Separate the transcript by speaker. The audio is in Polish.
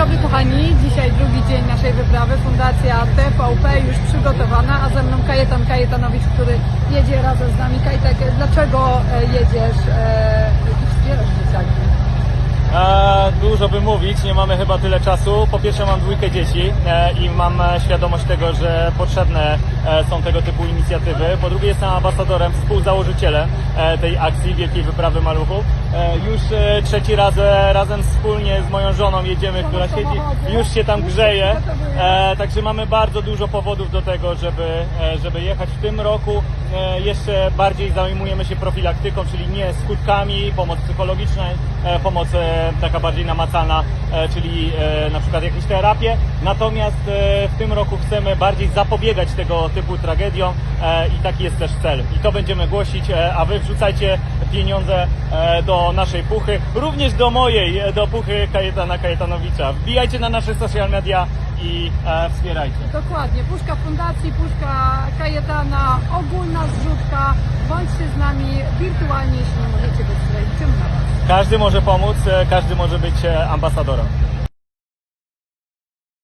Speaker 1: dobry kochani, dzisiaj drugi dzień naszej wyprawy. Fundacja TVP już przygotowana, a ze mną Kajetan Kajetanowicz, który jedzie razem z nami. Kajtek, dlaczego e, jedziesz e, i wspierasz
Speaker 2: dużo by mówić, nie mamy chyba tyle czasu. Po pierwsze mam dwójkę dzieci e, i mam e, świadomość tego, że potrzebne e, są tego typu inicjatywy. Po drugie jestem ambasadorem, współzałożycielem tej akcji Wielkiej Wyprawy Maluchów. Już trzeci raz razem wspólnie z moją żoną jedziemy, która siedzi, już się tam grzeje. Także mamy bardzo dużo powodów do tego, żeby, żeby jechać w tym roku. Jeszcze bardziej zajmujemy się profilaktyką, czyli nie skutkami, pomoc psychologiczna, pomoc taka bardziej namacalna, e, czyli e, na przykład jakieś terapie. Natomiast e, w tym roku chcemy bardziej zapobiegać tego typu tragediom i taki jest też cel. I to będziemy głosić, a wy wrzucajcie pieniądze do naszej puchy, również do mojej, do puchy Kajetana Kajetanowicza. Wbijajcie na nasze social media i wspierajcie.
Speaker 1: Dokładnie, puszka fundacji, puszka Kajetana, ogólna. Bądźcie z nami wirtualnie, jeśli nie możecie być tutaj. Liczymy na Was.
Speaker 2: Każdy może pomóc, e, każdy może być e, ambasadorem.